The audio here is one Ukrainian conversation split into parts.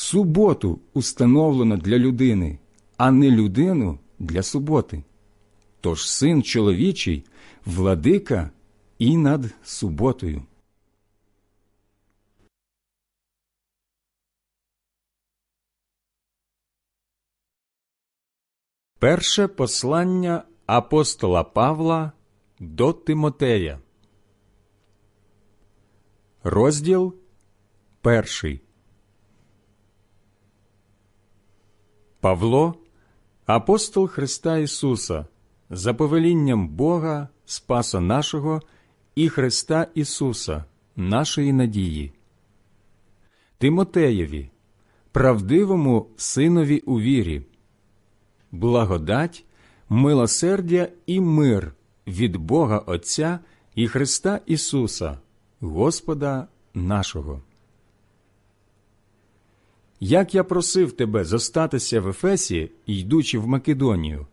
Суботу установлено для людини, а не людину для суботи. Тож син чоловічий, владика і над суботою. Перше послання апостола Павла до Тимотея. Розділ перший. Павло, апостол Христа Ісуса, за повелінням Бога, Спаса нашого і Христа Ісуса, нашої надії. Тимотеєві, правдивому синові у вірі, благодать, милосердя і мир від Бога Отця і Христа Ісуса, Господа нашого. Як я просив тебе зостатися в Ефесі, йдучи в Македонію,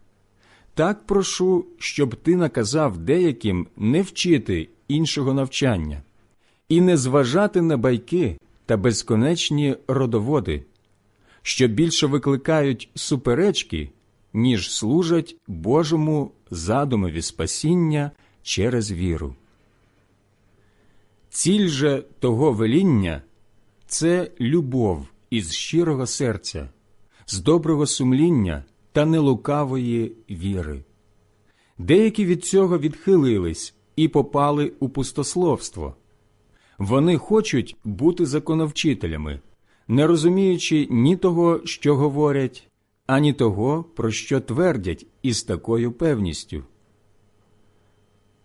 так прошу, щоб ти наказав деяким не вчити іншого навчання і не зважати на байки та безконечні родоводи, що більше викликають суперечки, ніж служать Божому задумові спасіння через віру. Ціль же того веління це любов із щирого серця, з доброго сумління та нелукавої віри. Деякі від цього відхилились і попали у пустословство. Вони хочуть бути законовчителями, не розуміючи ні того, що говорять, ані того, про що твердять із такою певністю.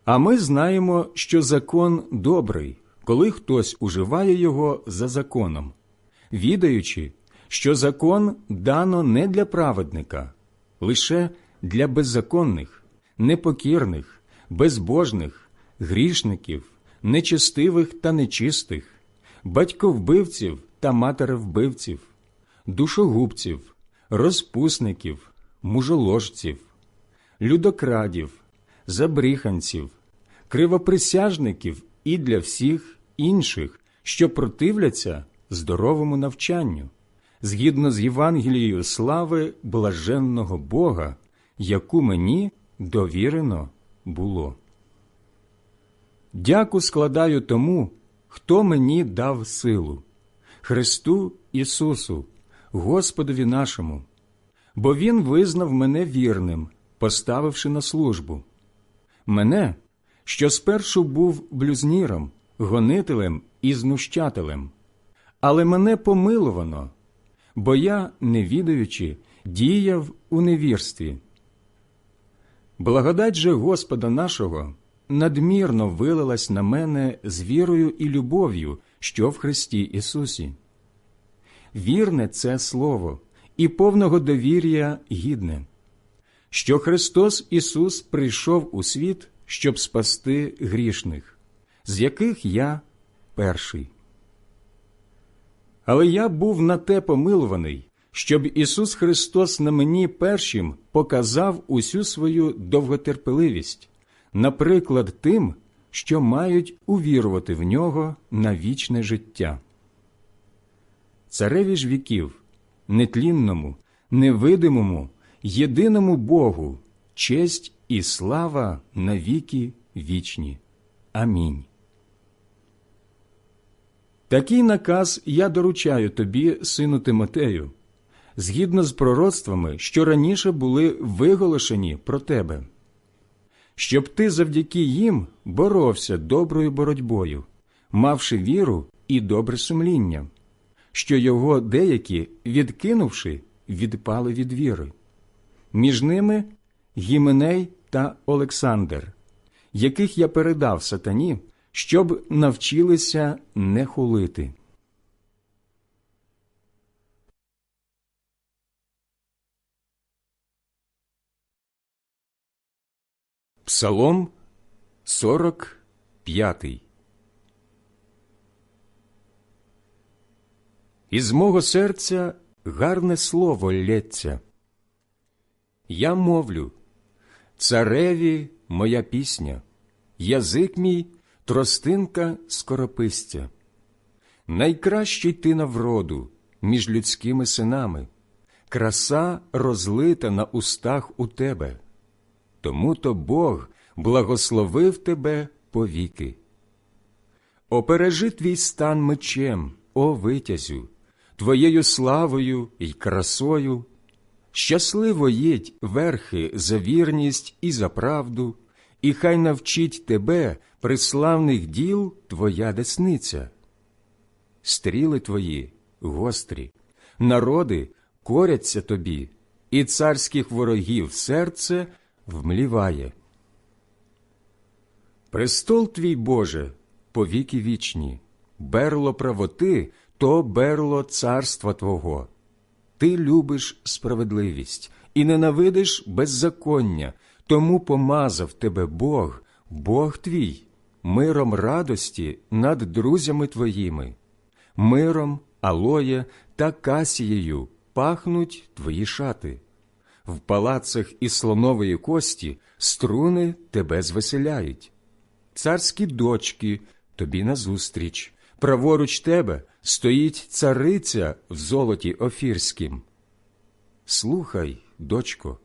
А ми знаємо, що закон добрий, коли хтось уживає його за законом, відаючи, що закон дано не для праведника, лише для беззаконних, непокірних, безбожних, грішників, нечестивих та нечистих, батьковбивців та матеревбивців, душогубців, розпусників, мужоложців, людокрадів, забріханців, кривоприсяжників і для всіх інших, що противляться здоровому навчанню, згідно з Євангелією слави блаженного Бога, яку мені довірено було. Дяку складаю тому, хто мені дав силу, Христу Ісусу, Господові нашому, бо Він визнав мене вірним, поставивши на службу. Мене, що спершу був блюзніром, гонителем і знущателем, але мене помиловано, бо я, не відаючи, діяв у невірстві. Благодать же Господа нашого надмірно вилилась на мене з вірою і любов'ю, що в Христі Ісусі. Вірне це Слово і повного довір'я гідне, що Христос Ісус прийшов у світ, щоб спасти грішних, з яких я перший. Але я був на те помилуваний, щоб Ісус Христос на мені першим показав усю свою довготерпеливість, наприклад, тим, що мають увірувати в нього на вічне життя. Цареві ж віків, нетлінному, невидимому, єдиному Богу, честь і слава на віки вічні. Амінь. Такий наказ я доручаю тобі, сину Тимотею, згідно з пророцтвами, що раніше були виголошені про тебе, щоб ти завдяки їм боровся доброю боротьбою, мавши віру і добре сумління, що його деякі, відкинувши, відпали від віри. Між ними Гіменей та Олександр, яких я передав сатані, щоб навчилися не хулити. Псалом 45 Із мого серця гарне слово лється. Я мовлю, цареві моя пісня, язик мій тростинка скоропистя. Найкращий ти на вроду між людськими синами, краса розлита на устах у тебе. Тому то Бог благословив тебе повіки. Опережи твій стан мечем, о витязю, твоєю славою й красою. Щасливо їдь верхи за вірність і за правду, і хай навчить тебе приславних діл твоя десниця. Стріли твої гострі, народи коряться тобі, і царських ворогів серце вмліває. Престол твій Боже, повіки вічні, берло правоти то берло царства Твого. Ти любиш справедливість і ненавидиш беззаконня, тому помазав тебе Бог, Бог твій, миром радості над друзями твоїми, миром, алоє та касією пахнуть твої шати. В палацах із слонової кості струни тебе звеселяють. Царські дочки тобі назустріч, праворуч тебе стоїть цариця в золоті офірськім. Слухай, дочко,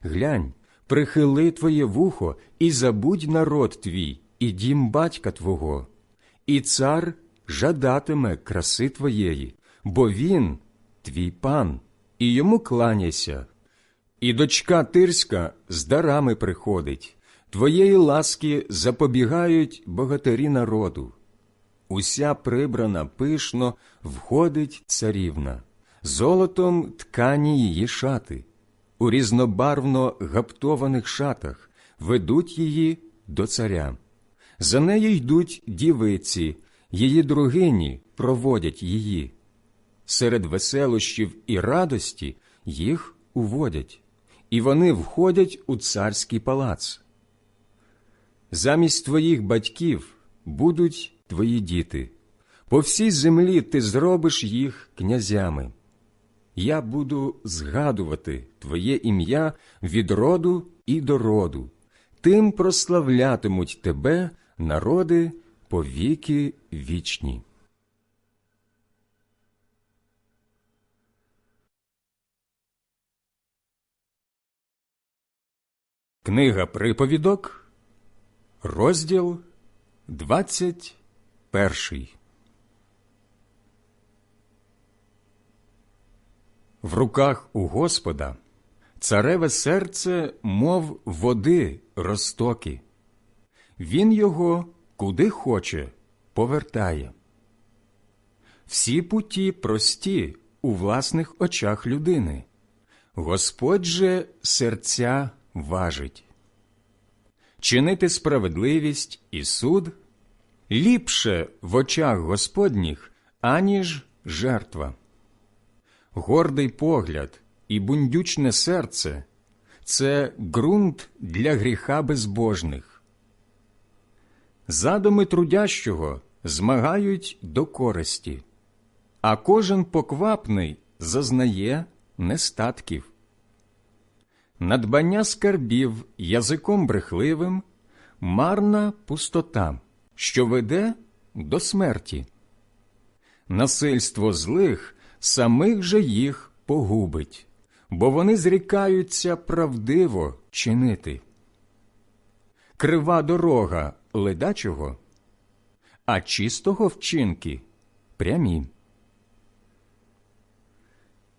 глянь, прихили твоє вухо і забудь народ твій, і дім батька твого, і цар жадатиме краси твоєї, бо він твій пан, і йому кланяйся. І дочка тирська з дарами приходить, твоєї ласки запобігають богатирі народу. Уся прибрана пишно входить царівна, золотом ткані її шати, у різнобарвно гаптованих шатах ведуть її до царя. За нею йдуть дівиці, її другині проводять її. Серед веселощів і радості їх уводять, і вони входять у царський палац. Замість твоїх батьків будуть твої діти, по всій землі ти зробиш їх князями я буду згадувати Твоє ім'я від роду і до роду, тим прославлятимуть Тебе, народи по віки вічні. Книга Приповідок, розділ 21 В руках у Господа цареве серце, мов води розтоки. Він його куди хоче повертає. Всі путі прості у власних очах людини. Господь же серця важить. Чинити справедливість і суд ліпше в очах Господніх, аніж жертва. Гордий погляд і бундючне серце це ґрунт для гріха безбожних. Задуми трудящого змагають до користі, а кожен поквапний зазнає нестатків. Надбання скарбів язиком брехливим, марна пустота, що веде до смерті. Насильство злих самих же їх погубить, бо вони зрікаються правдиво чинити. Крива дорога ледачого, а чистого вчинки прямі.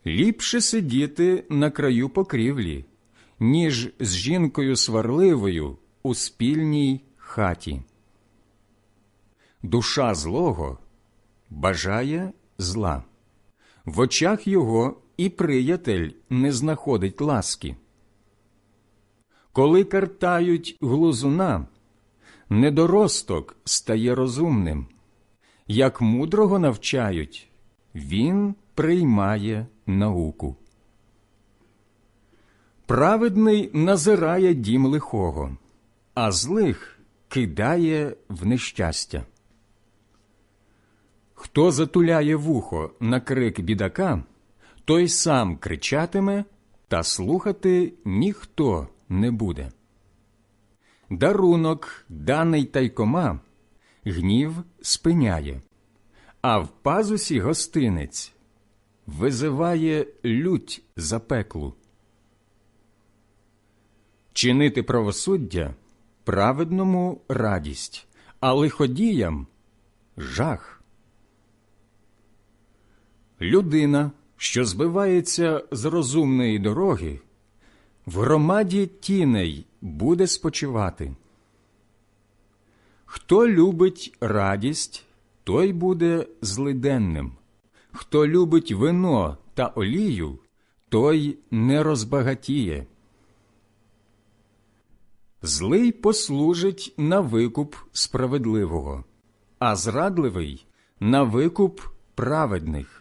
Ліпше сидіти на краю покрівлі, ніж з жінкою сварливою у спільній хаті. Душа злого бажає зла, в очах його і приятель не знаходить ласки. Коли картають глузуна, недоросток стає розумним, як мудрого навчають, він приймає науку. Праведний назирає дім лихого, а злих кидає в нещастя. Хто затуляє вухо на крик бідака, той сам кричатиме, та слухати ніхто не буде. Дарунок, даний тайкома, гнів спиняє, а в пазусі гостинець визиває лють запеклу. Чинити правосуддя праведному радість, а лиходіям жах. Людина, що збивається з розумної дороги, в громаді тіней буде спочивати. Хто любить радість, той буде злиденним. Хто любить вино та олію, той не розбагатіє. Злий послужить на викуп справедливого, а зрадливий на викуп праведних.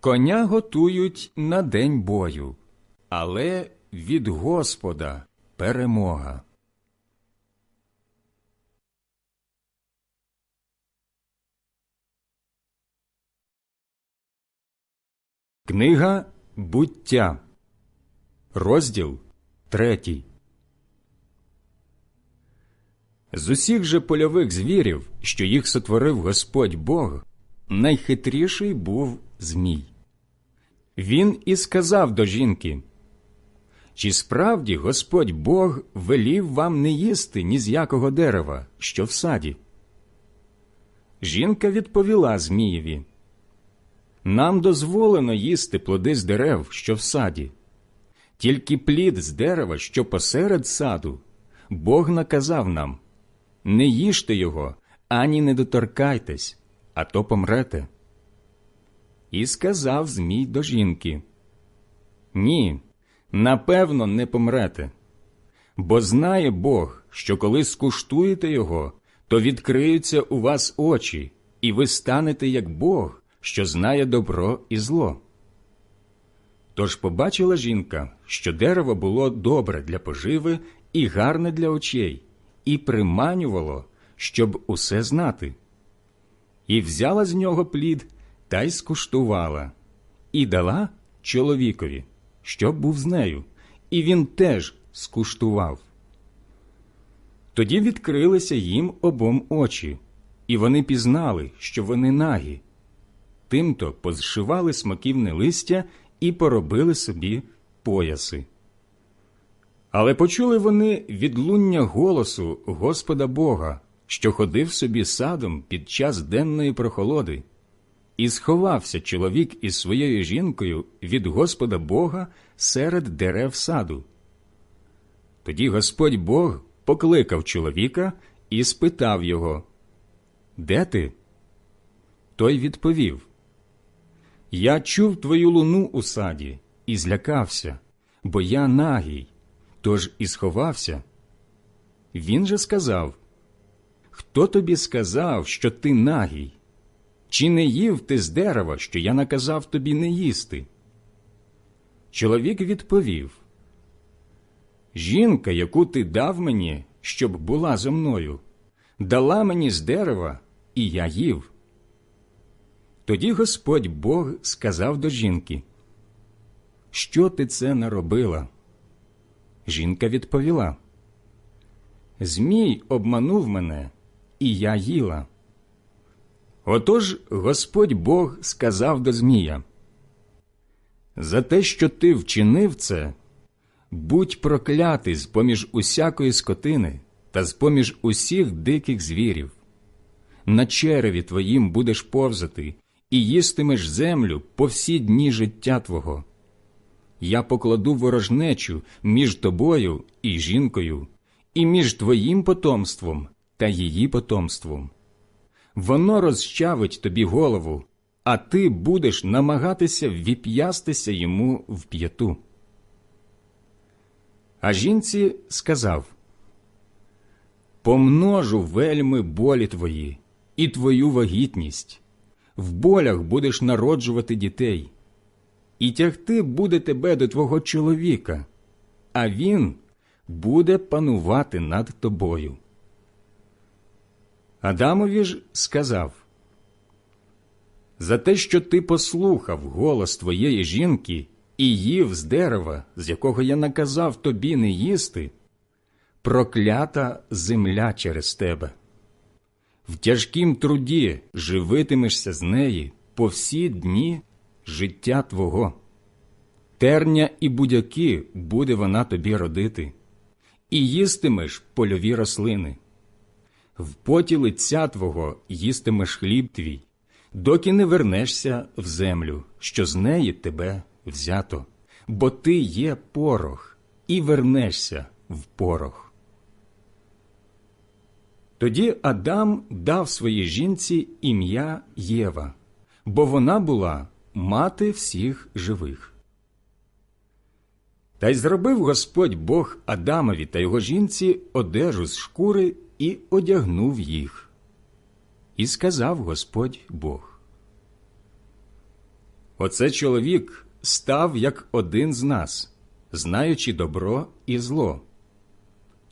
Коня готують на день бою, але від Господа перемога. Книга буття, розділ третій. З усіх же польових звірів, що їх сотворив Господь Бог, найхитріший був Змій. Він і сказав до жінки Чи справді Господь Бог велів вам не їсти ні з якого дерева, що в саді? Жінка відповіла Змієві Нам дозволено їсти плоди з дерев, що в саді, тільки плід з дерева, що посеред саду, Бог наказав нам не їжте його, ані не доторкайтесь, а то помрете. І сказав Змій до жінки Ні, напевно, не помрете. Бо знає Бог, що коли скуштуєте його, то відкриються у вас очі, і ви станете як Бог, що знає добро і зло. Тож побачила жінка, що дерево було добре для поживи і гарне для очей, і приманювало, щоб усе знати. І взяла з нього плід та й скуштувала, і дала чоловікові, щоб був з нею, і він теж скуштував. Тоді відкрилися їм обом очі, і вони пізнали, що вони нагі. Тимто позшивали смоківне листя і поробили собі пояси. Але почули вони відлуння голосу Господа Бога, що ходив собі садом під час денної прохолоди, і сховався чоловік із своєю жінкою від Господа Бога серед дерев саду. Тоді Господь Бог покликав чоловіка і спитав його Де ти? Той відповів Я чув твою луну у саді і злякався, бо я нагій, тож і сховався. Він же сказав Хто тобі сказав, що ти нагій? Чи не їв ти з дерева, що я наказав тобі не їсти? Чоловік відповів Жінка, яку ти дав мені, щоб була зо мною, дала мені з дерева, і я їв. Тоді Господь Бог сказав до жінки, Що ти це наробила? Жінка відповіла, Змій обманув мене, і я їла. Отож Господь Бог сказав до Змія, За те, що ти вчинив це, будь проклятий з поміж усякої скотини та з поміж усіх диких звірів. На череві твоїм будеш повзати і їстимеш землю по всі дні життя твого. Я покладу ворожнечу між тобою і жінкою, і між твоїм потомством та її потомством. Воно розчавить тобі голову, а ти будеш намагатися віп'ястися йому в п'яту. А жінці сказав Помножу вельми болі твої і твою вагітність, в болях будеш народжувати дітей, і тягти буде тебе до твого чоловіка, а він буде панувати над тобою. Адамові ж сказав За те, що ти послухав голос твоєї жінки і їв з дерева, з якого я наказав тобі не їсти, проклята земля через тебе. В тяжкім труді живитимешся з неї по всі дні життя твого. Терня і будяки буде вона тобі родити, і їстимеш польові рослини. В поті лиця твого їстимеш хліб твій, доки не вернешся в землю, що з неї тебе взято, бо ти є порох, і вернешся в порох. Тоді Адам дав своїй жінці ім'я Єва, бо вона була мати всіх живих. Та й зробив Господь Бог Адамові та його жінці одежу з шкури і одягнув їх. І сказав Господь Бог. Оце чоловік став як один з нас, знаючи добро і зло.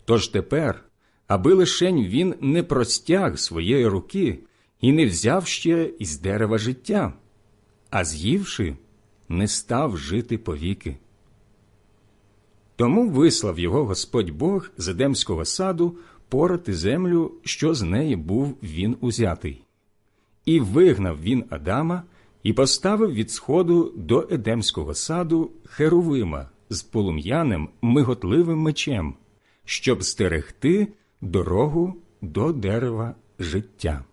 Тож тепер, аби лишень він не простяг своєї руки і не взяв ще із дерева життя, а з'ївши, не став жити повіки. Тому вислав його Господь Бог з Едемського саду порати землю, що з неї був він узятий. І вигнав він Адама і поставив від сходу до Едемського саду Херувима з полум'яним миготливим мечем, щоб стерегти дорогу до дерева життя.